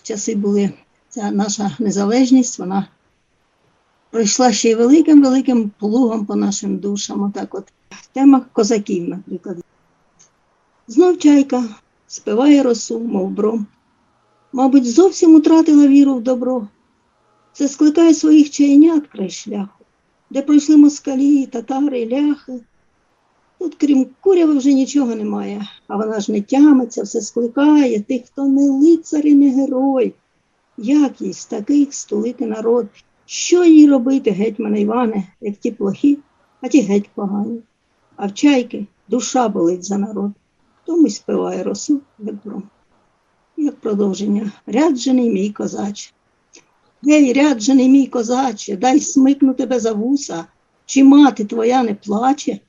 в часи були ця наша незалежність, вона пройшла ще й великим-великим плугом по нашим душам. Отак от. Тема козаків, наприклад. Знов чайка спиває росу, мов бром. Мабуть, зовсім утратила віру в добро. Це скликає своїх чайнят край шляху, де пройшли москалі, татари, ляхи. Тут, крім куряви, вже нічого немає, а вона ж не тямиться, все скликає тих, хто не лицар і не герой. Як їй з таких стулити народ? Що їй робити, гетьмане Іване, як ті плохі, а ті геть погані. А в чайки душа болить за народ, тому й спиває росу як. Як продовження, ряджений мій козач. Гей, ряджений мій козаче, дай смикну тебе за вуса, чи мати твоя не плаче,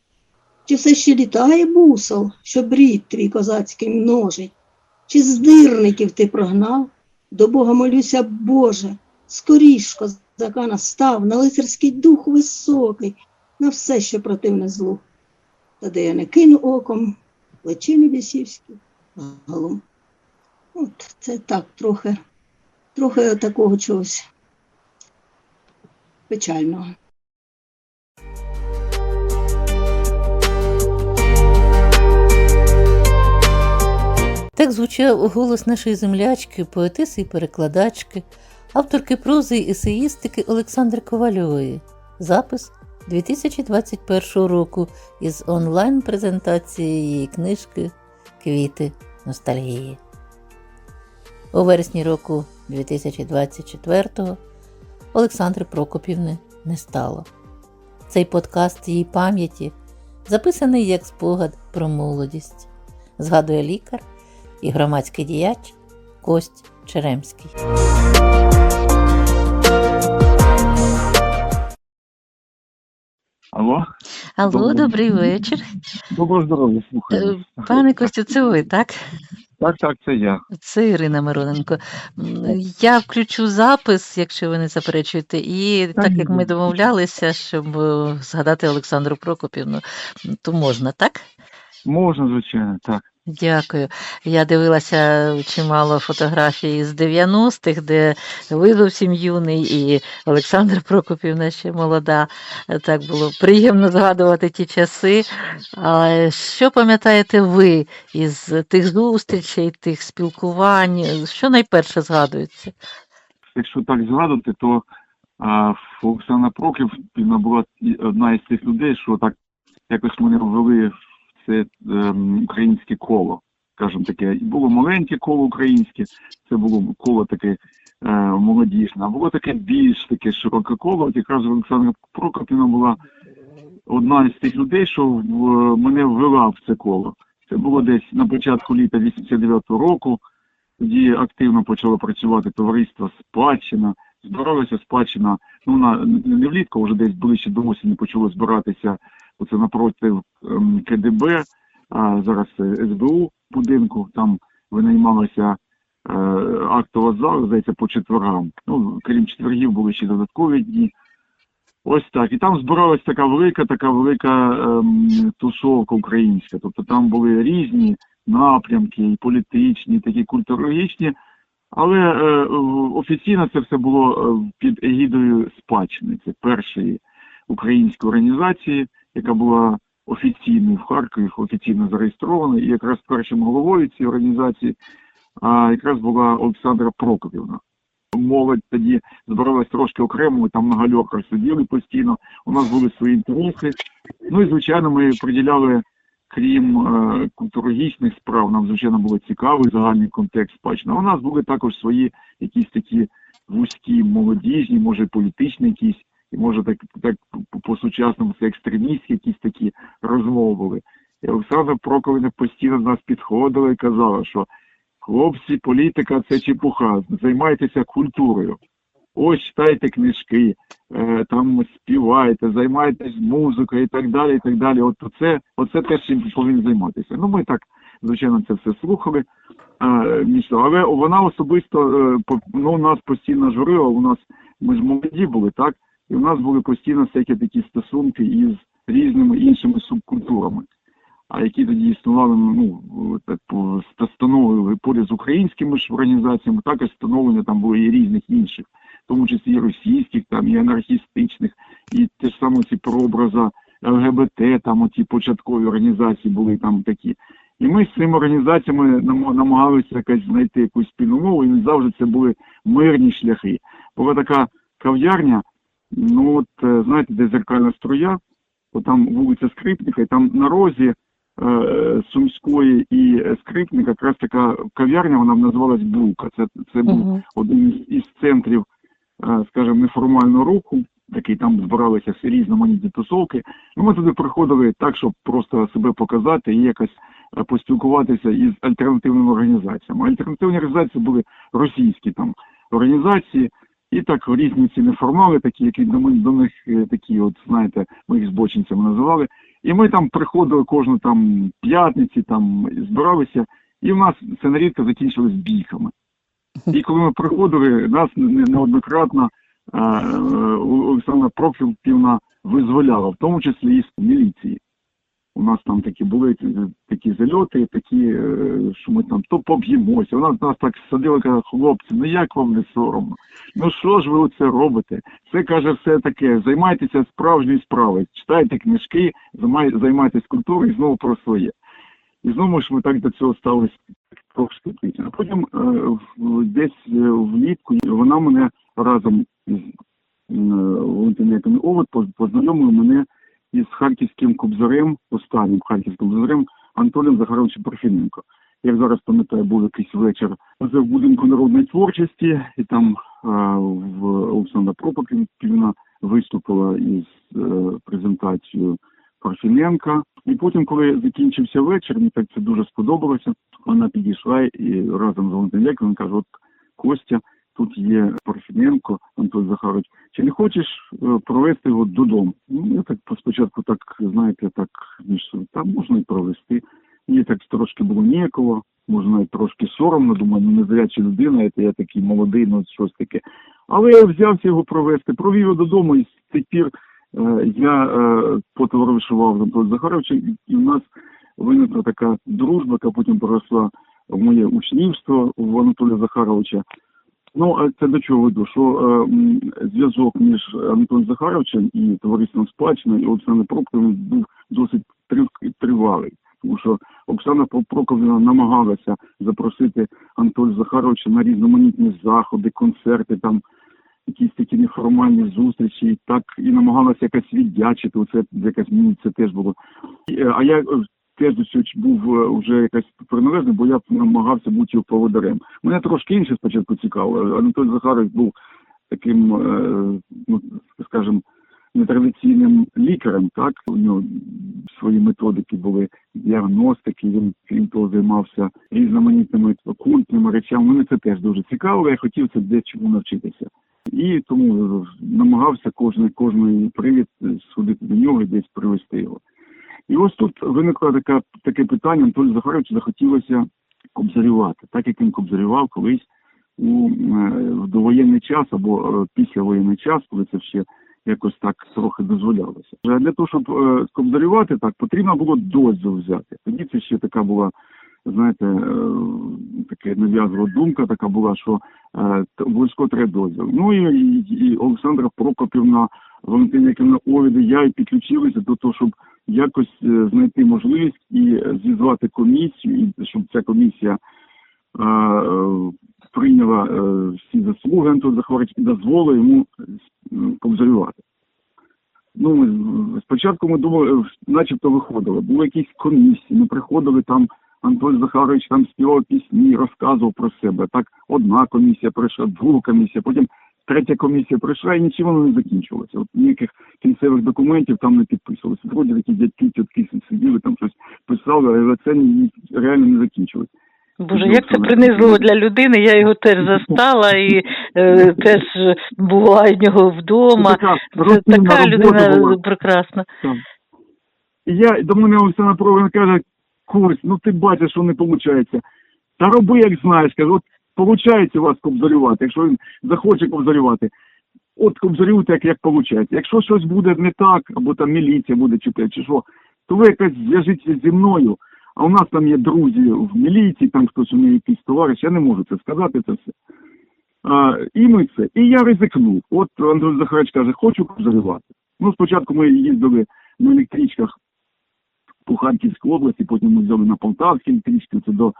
чи все ще літає бусол, що брід твій козацький множить, чи здирників ти прогнав? До Бога молюся, Боже, скоріш козака настав, на лицарський дух високий, на все, що противне злу. Та де я не кину оком, плечини бісівські, галум. От це так, трохи, трохи такого чогось печального. Так звучав голос нашої землячки, поетиси і перекладачки, авторки прози і есеїстики Олександри Ковальової. Запис 2021 року із онлайн-презентації її книжки Квіти ностальгії. У вересні року 2024 Олександри Прокопівни не стало. Цей подкаст її пам'яті записаний як спогад про молодість, згадує лікар і громадський діяч Кость Черемський. Алло, Алло, Добрий добрий вечір. доброго здоров'я, слухаю. Е, Пане Костю, це ви, так? Так, так, це я. Це Ірина Мироненко. Я включу запис, якщо ви не заперечуєте, і Та так як ми домовлялися, щоб е, згадати Олександру Прокопівну, то можна, так? Можна, звичайно, так. Дякую. Я дивилася чимало фотографій з 90-х, де ви зовсім юний, і Олександра Прокопівна ще молода. Так було приємно згадувати ті часи. А що пам'ятаєте ви із тих зустрічей, тих спілкувань? Що найперше згадується? Якщо так згадувати, то а, Оксана Проківна була одна із тих людей, що так якось мене ввели в це ем, українське коло. Скажімо таке, і було маленьке коло українське, це було коло таке е, молодіжне, а було таке більш таке широке коло. От якраз Олександра Прокопівна була одна із тих людей, що в, мене ввела в це коло. Це було десь на початку літа 89-го року. Тоді активно почало працювати товариство Спадщина, збиралася спадщина. Ну на не влітку, вже десь ближче до осені почало збиратися оце напроти ем, КДБ, а зараз це СБУ будинку. Там винаймалася е, актова зала, здається, по четвергам. Ну, крім четвергів, були ще додаткові дні. Ось так. І там збиралась така велика, така велика ем, тусовка українська. Тобто там були різні напрямки, і політичні, такі культурологічні. Але е, офіційно це все було е, під егідою спадщини. Це першої української організації, яка була офіційною в Харкові, офіційно зареєстрована. І якраз першим головою цієї організації а, якраз була Олександра Прокопівна. Молодь тоді збиралась трошки окремо, там на гальорках сиділи постійно. У нас були свої інтереси. Ну і звичайно, ми приділяли, крім е, культурологічних справ, нам звичайно було цікавий загальний контекст спадщини. У нас були також свої якісь такі вузькі, молодіжні, може політичні якісь, і може так, так по- по-сучасному це екстремістські якісь такі розмови були. І Олександра Проковина постійно до нас підходила і казала, що хлопці, політика це чепуха, займайтеся культурою. Ось читайте книжки, е, там співайте, займайтесь музикою і так далі. і так далі. От це, оце те, чим повинні займатися. Ну, ми так, звичайно, це все слухали. Але вона особисто е, ну, нас постійно журила, у нас ми ж молоді були, так? І у нас були постійно всякі такі стосунки із різними іншими субкультурами. а які тоді існували, ну, так, по- ста- встановили поряд з українськими ж організаціями, також встановлення там було і різних інших, в тому числі і російських, там, і анархістичних, і те ж саме ці прообраза ЛГБТ, там оці початкові організації були там такі. І ми з цими організаціями намагалися якось знайти якусь спільну мову, і не завжди це були мирні шляхи. Була така кав'ярня, ну от е, знаєте, де зеркальна струя, от там вулиця Скрипника, і там на розі е, Сумської і Скрипника якраз така кав'ярня, вона називалась Булка. Це, це був Мгм. один із, із центрів, е, скажімо, неформального руху, такий там збиралися всі різноманітні тусовки. Ну, ми туди приходили так, щоб просто себе показати і якось е, поспілкуватися із альтернативними організаціями. Альтернативні організації були російські там організації, і так різні ці неформали, такі, які до, до них е, такі, от знаєте, ми їх збочинцями називали. І ми там приходили кожну там п'ятниці, там збиралися, і в нас це нерідко закінчилось бійками. І коли ми приходили, нас неоднократно е, е, Олександра Прокопівна визволяла, в тому числі і з міліції. У нас там такі були такі зальоти, такі, е, що ми там то поб'ємося. Вона нас так садила, каже, хлопці, ну як вам не соромно? Ну що ж ви це робите? Це каже все таке. Займайтеся справжньою справою, читайте книжки, займай- займайтесь культурою і знову про своє. І знову ж ми так до цього ставилися трохи скептично. А потім е, десь е, влітку вона мене разом із Валентиною Овод поз- познайомила мене із харківським кобзарем, останнім харківським кобзарем Анатолієм Захаровичем Парфіненко. Як зараз пам'ятаю, був якийсь вечір в будинку народної творчості, і там е, в Олександра Пропаківна виступила із е, презентацією Парфіненка. І потім, коли закінчився вечір, мені так це дуже сподобалося. Вона підійшла і разом з Валентином Яковлевною каже: от Костя, тут є Парфіненко, Антон Захарович. Чи не хочеш е, провести його додому? Ну, я так спочатку так, знаєте, так між там можна і провести. Мені так трошки було ніяково, можна і трошки соромно, думаю, ну незряча людина, це я такий молодий, ну щось таке. Але я взявся його провести, провів його додому, і з тих пір е, я е, потоваришував з Антоном Захаровичем, і в нас виникла така дружба, яка потім переросла в моє учнівство в Анатолія Захаровича. Ну, а це до чого веду? Що е, зв'язок між Анатолієм Захаровичем і товариством спадщина і Олександром Прокопівним був досить тривалий. Тому що Оксана Прокопівна намагалася запросити Анатолія Захаровича на різноманітні заходи, концерти, там якісь такі неформальні зустрічі, і так і намагалася якось віддячити. Оце якась мені це теж було. Е, А я теж цього був е, вже якась приналежний, бо я намагався бути його поводарем. Мене трошки інше спочатку цікаво. Анатолій Захарович був таким, е, ну скажімо, нетрадиційним лікарем, так у нього свої методики були діагностики. Він крім того займався різноманітними окультними речами. Мене це теж дуже цікаво. Я хотів це дечому навчитися. І тому намагався кожний кожний привід е, сходити до нього і десь привезти його. І ось тут виникло таке, таке питання, Анатолій Захаровичу захотілося кобзарювати, так як він кобзарював колись у е, в довоєнний час або е, післявоєнний час, коли це ще якось так трохи дозволялося. Для того, щоб е, кобзарювати так, потрібно було дозвіл взяти. Тоді це ще така була, знаєте, е, така нав'язова думка така була, що е, обов'язково треба дозвіл. Ну і, і, Олександра Прокопівна, Валентина Яківна Овіди, я і підключилися до того, щоб якось е, знайти можливість і зізвати комісію, і щоб ця комісія прийняла е, всі заслуги Антона Захаровича і дозволила йому кобзарювати. Ну, ми- спочатку ми думали, начебто виходили. Були якісь комісії, ми приходили там, Антон Захарович там співав пісні, розказував про себе. Так, одна комісія прийшла, друга комісія, потім третя комісія прийшла і нічим воно не закінчилося. От ніяких кінцевих документів там не підписувалося. Вроді такі дядьки, тітки сиділи, там щось писали, але це реально не закінчилось. Боже, як це принизливо для людини, я його теж застала і е, теж була в нього вдома. Це така Це така людина була. прекрасна. І я до мене Олександр Провин каже, Кость, ну ти бачиш, що не виходить. Та роби, як знаєш, каже, от виходить у вас кобзарювати, якщо він захоче кобзарювати. От кобзарюйте, як, як виходить. Якщо щось буде не так, або там міліція буде чіпляти, чи що, то ви якось зв'яжіться зі мною, а у нас там є друзі в міліції, там хтось у мене якийсь товариш, я не можу це сказати, це все. А, і ми це. І я ризикнув. От Андрій Захарович каже, хочу козарювати. Ну, спочатку ми їздили на електричках по Харківській області, потім ми взяли на Полтавській електричці, це до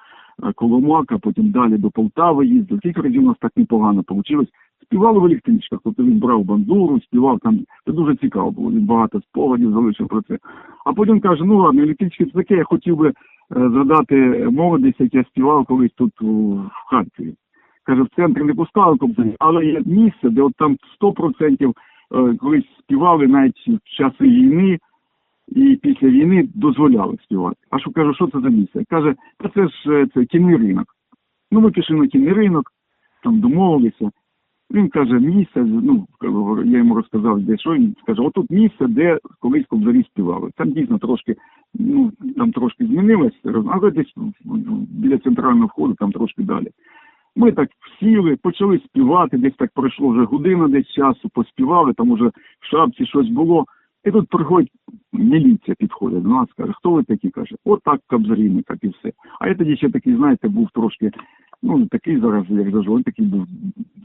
е, Коломака, потім далі до Полтави їздив. Кілька разів у нас так непогано вийшло. Співали в електричках, тобто він брав бандуру, співав там. Це дуже цікаво було, він багато спогадів залишив про це. А потім каже, ну ладно, електрички це таке, я хотів би е, згадати молодість, як я співав колись тут у, в Харкові. Каже, в центрі не пускали кобзарі, але є місце, де от там 100% е, колись співали навіть в часи війни і після війни дозволяли співати. А що кажу, що це за місце? Каже, та це ж е, це кінний ринок. Ну ми пішли на кінний ринок, там домовилися. Він каже, місце, ну я йому розказав, де що він каже, отут місце, де колись кобзарі співали. Там дійсно трошки, ну там трошки змінилось, але десь біля центрального входу, там трошки далі. Ми так сіли, почали співати, десь так пройшло вже година десь часу, поспівали, там уже в шапці щось було. І тут приходить міліція, підходить до нас, каже, хто ви такі? каже, от так кабзаріни, так і все. А я тоді ще такий, знаєте, був трошки, ну не такий зараз, як завжди, він такий був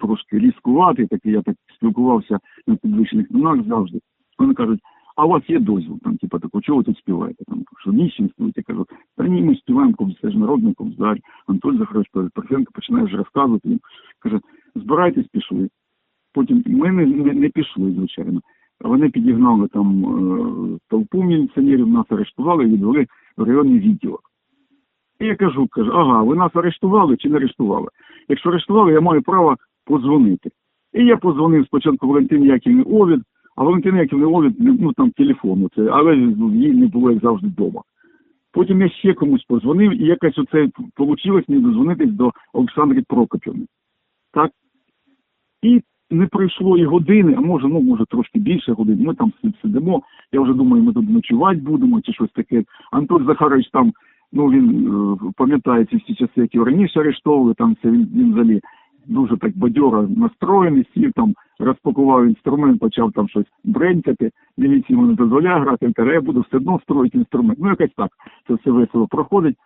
трошки різкуватий, такий, я так спілкувався на підвищених тонах завжди. Вони кажуть, а у вас є дозвіл, там, типу, таку, чого ви тут співаєте? Там, що ніч співаєте? Кажу, та ні, ми співаємо це ж народний кобзар. Антон Захарович Парфенко починає вже розказувати. Він каже, збирайтесь, пішли. Потім ми не, не, не пішли, звичайно. Вони підігнали там е, толпу міліціонерів, нас арештували і відвели в районний відділок. І я кажу, кажу, ага, ви нас арештували чи не арештували? Якщо арештували, я маю право подзвонити. І я подзвонив спочатку Валентині Яківні Овід, а Валентина Яківна Овід, ну там телефону, це, але її не було як завжди вдома. Потім я ще комусь позвонив, і якось оце вийшло мені дозвонитись до Олександри Прокопівни. Так? І не пройшло і години, а може, ну може трошки більше годин. Ми там сидимо. Я вже думаю, ми тут ночувати будемо чи щось таке. Антон Захарович там, ну він е, пам'ятає ці всі часи, які раніше арештовували, там це він, він взагалі дуже так бадьоро настроєний, сів там, розпакував інструмент, почав там щось бренькати. Міліції йому не дозволяє грати, каже, я буду все одно строїти інструмент. Ну якось так, це все весело проходить.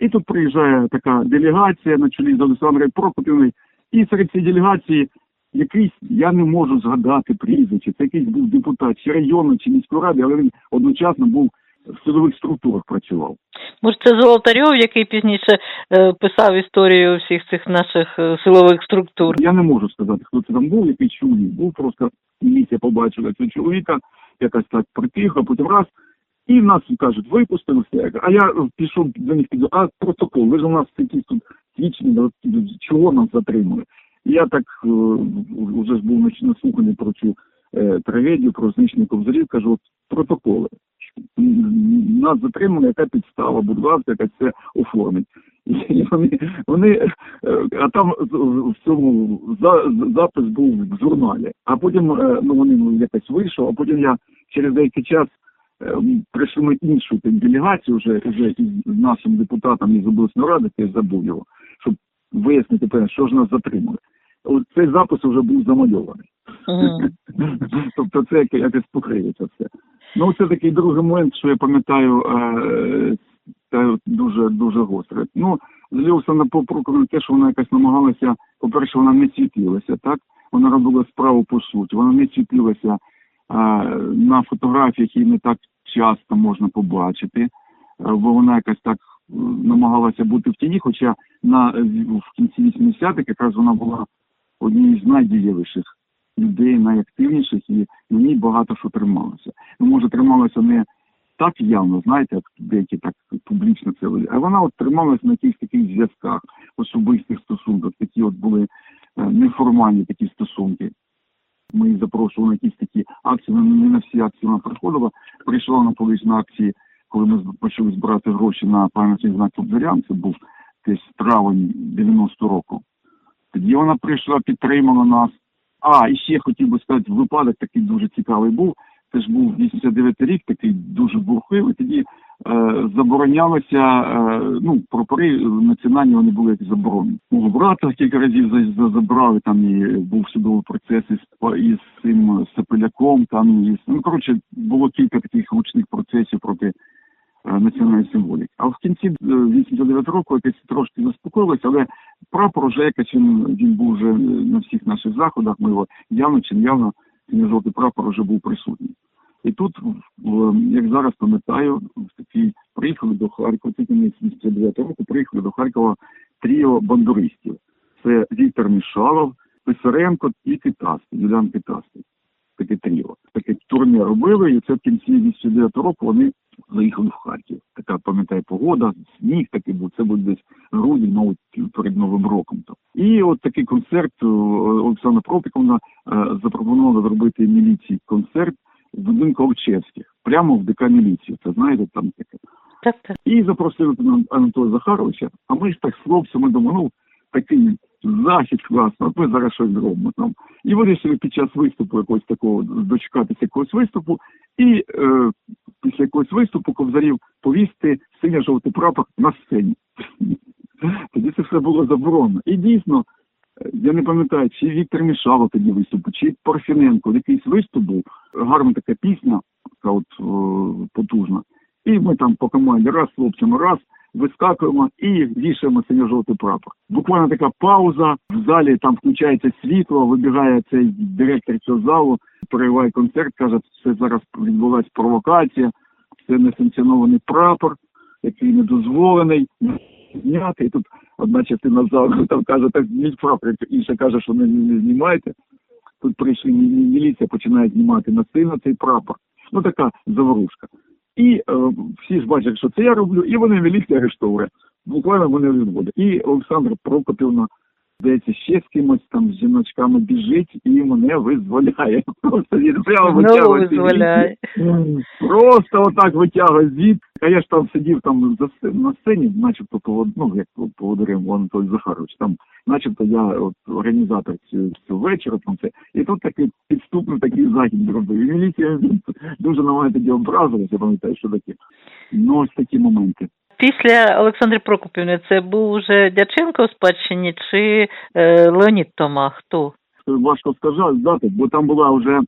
І тут приїжджає така делегація на чолі з Олександрою Прокопівною, і серед цієї делегації якийсь, я не можу згадати прізвище, це якийсь був депутат чи району, чи міської ради, але він одночасно був в силових структурах працював. Може, це Золотарьов, який пізніше е, писав історію всіх цих наших е, силових структур. Я не можу сказати, хто це там був, який чоловік. Був просто міліція побачила цього чоловіка, якась так притихла, потім раз. І нас кажуть, випустили все. А я пішов до них піду, а протокол, ви ж у нас якісь тут свідчення, чого нас затримали. Я так е, вже ж був наслуханий про цю е, трагедію, про знищення кобзарів, кажу, от протоколи. Нас затримали, яка підстава, будь ласка, якась це оформить. І вони, вони е, а там в цьому за, запис був в журналі. А потім е, ну вони ну, якось вийшов, а потім я через деякий час е, прийшли іншу делегацію вже, вже із нашим депутатом із обласної ради, я забув його, щоб вияснити, що ж нас затримали. Цей запис вже був замальований. Мгм. тобто це яке- якось покриється все. Ну, це такий другий момент, що я пам'ятаю, це дуже дуже гостре. Ну, з Льовсана Попроковим те, що вона якось намагалася, по-перше, вона не світилася, так? Вона робила справу по суті, вона не світилася е, на фотографіях її не так часто можна побачити, е, бо вона якось так е, намагалася бути в тіні, хоча на в кінці 80-х якраз вона була однією з найдієвіших людей найактивніших і на ній багато що трималося. Ну, може, трималося не так явно, знаєте, як деякі так публічно це ведуть, а вона от трималася на якихось таких зв'язках, особистих стосунках, такі от були е, неформальні такі стосунки. Ми її запрошували на якісь такі акції, ну, не на всі акції вона приходила. Прийшла вона колись на акції, коли ми почали збирати гроші на пам'ятний знак Кобзарям, це був десь травень 90 року. Тоді вона прийшла, підтримала нас. А, і ще хотів би сказати, випадок такий дуже цікавий був. Це ж був 89 рік, такий дуже бурхливий. Тоді е, заборонялося, е, ну, прапори національні вони були як заборонені. Мого брата кілька разів за, за- забрали, там і був судовий процес із, із цим Сапеляком, там і ну коротше було кілька таких гучних процесів проти е, національної символіки. А в кінці е, 89 року якось трошки заспокоїлося, але прапор вже якось він, він був вже на всіх наших заходах. Ми його явно чи явно синьо-жовтий прапор вже був присутній. І тут, як зараз пам'ятаю, в такий приїхали до Харкова, тільки не 79 року, приїхали до Харкова тріо бандуристів. Це Віктор Мішалов, Писаренко і Китастий, Юліан Китастий. Таке тріо. Таке турне робили, і це в кінці 89 року вони заїхали в Харків. Така, пам'ятаю, погода, сніг такий був, це був десь грудень, мабуть, перед Новим роком. Там. І от такий концерт е, Олександра Пропіковна е, запропонувала зробити міліції концерт в будинку Овчевських, прямо в ДК міліції. Це знаєте, там таке. Так, так. І запросили Анатолія Захаровича, а ми ж так з хлопцями думали, ну, такий захід класно, ми зараз щось зробимо там. І вирішили під час виступу якогось такого дочекатися якогось виступу, і е, після якогось виступу ковзарів повісти синьо-жовтий прапор на сцені. Тоді це все було заборонено. І дійсно, я не пам'ятаю, чи Віктор Мішало тоді виступу, чи Парфіненко, якийсь виступ був, гарна така пісня, така от потужна. І ми там по команді раз хлопцями, раз вискакуємо і вішаємо синьо-жовтий прапор. Буквально така пауза. В залі там включається світло, вибігає цей директор цього залу, перериває концерт, каже, це зараз відбулася провокація, це несанкціонований прапор, який не дозволений зняти. І тут одна частина залу там каже, так зніміть прапор, інша каже, що не, не знімайте. Тут прийшли мі- мі- міліція, починає знімати насильно цей прапор. Ну така заворушка. І е, всі ж бачать, що це я роблю, і вони міліція арештовує. Буквально мене відводять. І Олександр Прокопівна, здається, ще з кимось там з жіночками біжить і мене визволяє. Просто він прямо витягує визволяє. Просто отак витягує звід. А я ж там сидів там за на сцені, начебто повод, ну, як поводирем Анатолій Захарович. Там, начебто, я от організатор цього, вечора, там це. І тут такий підступний такий захід зробив. І міліція дуже на мене тоді образилася, я пам'ятаю, що таке. Ну, ось такі моменти. Після Олександри Прокопівни це був уже Дяченко в спадщині чи е, Леонід Тома? Хто? Важко сказати, бо там була вже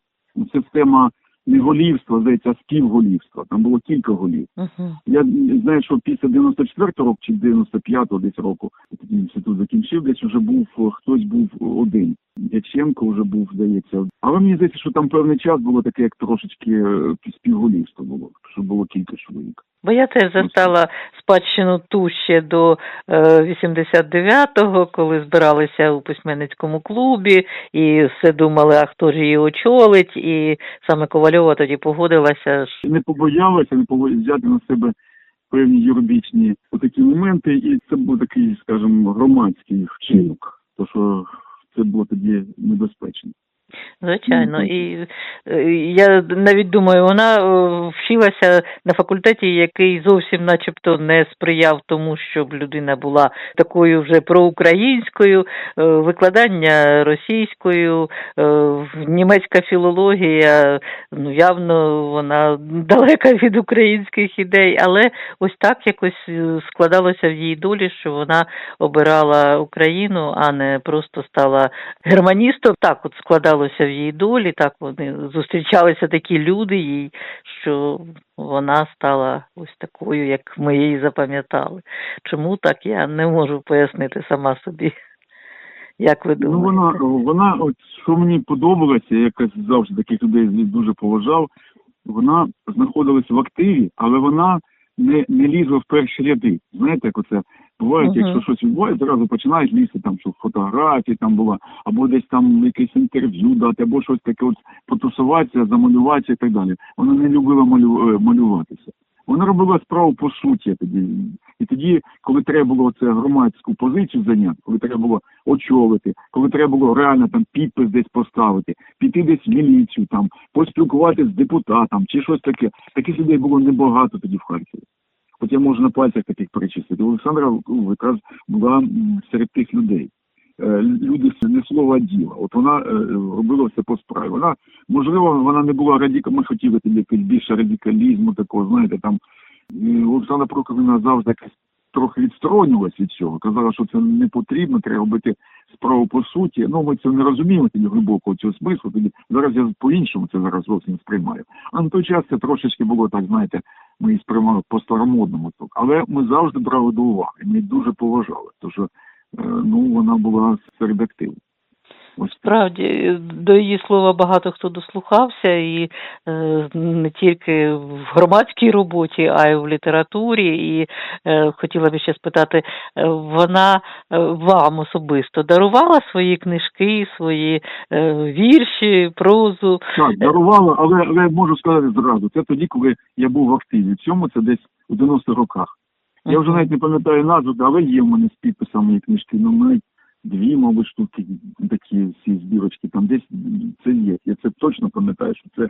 система не голівства, здається, а співголівства. Там було кілька голів. Угу. Я знаю, що після 94-го року чи 95-го десь року інститут закінчив, десь вже був е, хтось був один. Дяченко вже був, здається. Але мені здається, що там певний час було таке, як трошечки е, співголівство було, що було кілька чоловік. Бо я теж застала спадщину ту ще до е, 89-го, коли збиралися у письменницькому клубі, і все думали, а хто ж її очолить, і саме Ковальова тоді погодилася. Не побоялася, не побоялася взяти на себе певні юридичні такі моменти, і це був такий, скажімо, громадський вчинок, то що це було тоді небезпечно. Звичайно, і е, я навіть думаю, вона е, вчилася на факультеті, який зовсім начебто не сприяв тому, щоб людина була такою вже проукраїнською, е, викладання російською, німецька філологія, ну явно вона далека від українських ідей, але ось так якось складалося в її долі, що вона обирала Україну, а не просто стала германістом. Так от складалося в її долі, так вони зустрічалися такі люди, їй, що вона стала ось такою, як ми її запам'ятали. Чому так, я не можу пояснити сама собі. Як ви Ну вона, вона, от що мені подобалося, я якось завжди таких людей дуже поважав. Вона знаходилась в активі, але вона не, не лізла в перші ряди. Знаєте, як оце буває, Мгм. якщо щось відбувається, одразу починаєш лізти там, що фотографії там була, або десь там якесь інтерв'ю дати, або щось таке, от потусуватися, замалюватися і так далі. Вона не любила малю, е, малюватися. Вона робила справу по суті тоді. І тоді, коли треба було це громадську позицію зайняти, коли треба було очолити, коли треба було реально там підпис десь поставити, піти десь в міліцію, там поспілкуватися з депутатом чи щось таке. Таких людей було небагато тоді в Харкові. От можна пальцях таких перечислити. Олександра ну, якраз була серед тих людей. Е, Люди не слова а діла. От вона е, робила все по справі. Вона можливо вона не була радіка. Ми хотіли тоді більше радикалізму такого, знаєте, там Олександра Оксана Прокопівна завжди якось трохи відсторонювалася від цього. Казала, що це не потрібно, треба робити справу по суті. Ну, ми це не розуміємо тоді глибокого цього смислу. Тоді зараз я по-іншому це зараз зовсім сприймаю. А на той час це трошечки було так, знаєте, ми її сприймали по старомодному. так. Але ми завжди брали до уваги. Ми дуже поважали. Тому що е, ну, вона була серед активних. Справді, до її слова багато хто дослухався, і е, не тільки в громадській роботі, а й в літературі. І е, хотіла б ще спитати, е, вона е, вам особисто дарувала свої книжки, свої е, вірші, прозу? Так, дарувала, але, але можу сказати зразу, це тоді, коли я був в активі. В цьому це десь у 90-х роках. Я вже навіть не пам'ятаю назву, але є в мене з підписами книжки. Ну, навіть дві, мабуть, штуки, такі всі збірочки, там десь це є. Я це точно пам'ятаю, що це.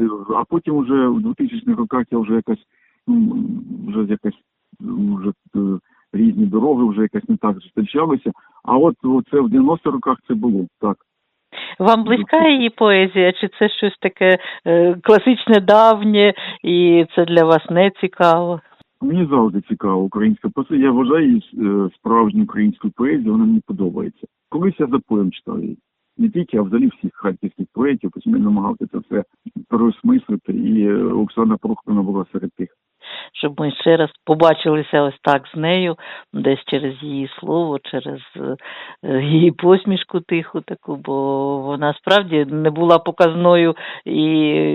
е, А потім вже в 2000-х роках я вже якось, ну, вже якось вже е, різні дороги вже якось не так зустрічалися. А от це в 90-х роках це було так. Вам близька її поезія, чи це щось таке е, класичне, давнє, і це для вас не цікаво? Мені завжди цікаво українська поезія. Я вважаю її справжню українську поезію, вона мені подобається. Колись я за поем читав її. Не тільки, а взагалі всіх харківських поетів, потім я намагався це все переосмислити, і е, Оксана Прохорівна була серед тих. Щоб ми ще раз побачилися ось так з нею, десь через її слово, через е, її посмішку тиху таку, бо вона справді не була показною, і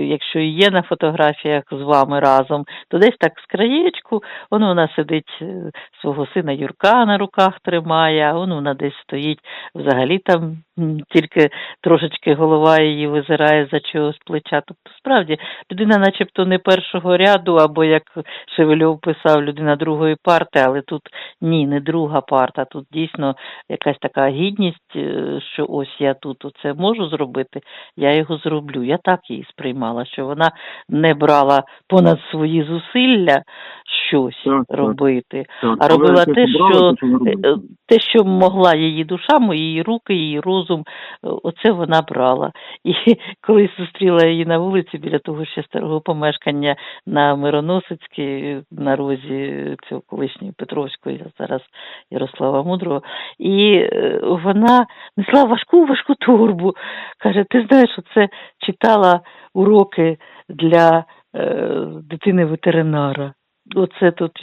якщо і є на фотографіях з вами разом, то десь так з краєчку, воно вона сидить е, свого сина Юрка на руках тримає, а воно вона десь стоїть взагалі там тільки трошечки голова її визирає за чогось плеча. Тобто, справді, людина начебто не першого ряду, або як Шевельов писав, людина другої парти, але тут ні, не друга парта. Тут дійсно якась така гідність, е, що ось я тут оце можу зробити, я його зроблю. Я так її сприймала, що вона не брала понад свої зусилля щось Так, робити, Так, а робила те, що те, е, те, що могла її душа, її руки, її розум, е, оце вона брала. І коли зустріла її на вулиці біля того ще старого помешкання на Мироносицькій, на розі цього колишньої Петровської, зараз Ярослава Мудрого, і е, вона несла важку важку торбу. Каже, ти знаєш, оце читала уроки для е, дитини ветеринара. Оце тут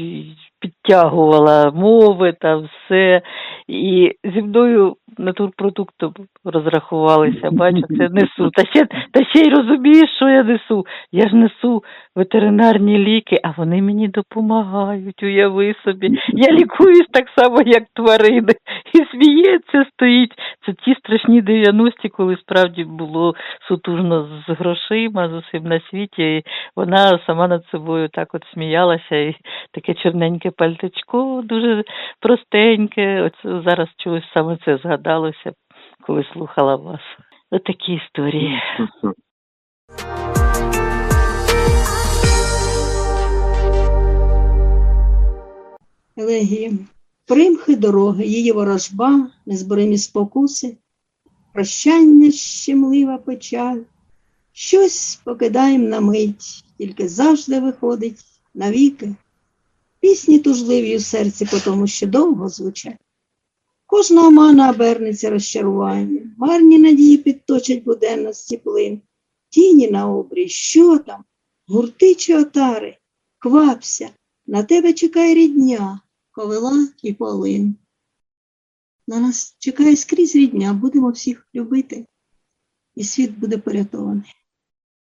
підтягувала мови та все. І зі мною натурпродуктом розрахувалися. Бачу, це несу. Та ще, та ще й розумієш, що я несу. Я ж несу ветеринарні ліки, а вони мені допомагають, уяви собі. Я лікуюсь так само, як тварини. І сміється, стоїть. Це ті страшні 90-ті, коли справді було сутужно з грошима, з усім на світі. І вона сама над собою так от сміялася, і таке чорненьке пальтечко, дуже простеньке. От зараз чогось саме це згадалося, коли слухала вас. Отакі історії. Так. Примхи дороги, її ворожба, незборимі спокуси, прощання щемлива печаль. Щось покидаєм на мить, тільки завжди виходить навіки. Пісні тужливі у серці, по тому що довго звучать. Кожна омана обернеться розчаруванням, марні надії підточать буденності плин. Тіні на обрій, що там? Гурти чи отари? Квапся, на тебе чекає рідня, ковила і полин. На нас чекає скрізь рідня, будемо всіх любити, і світ буде порятований.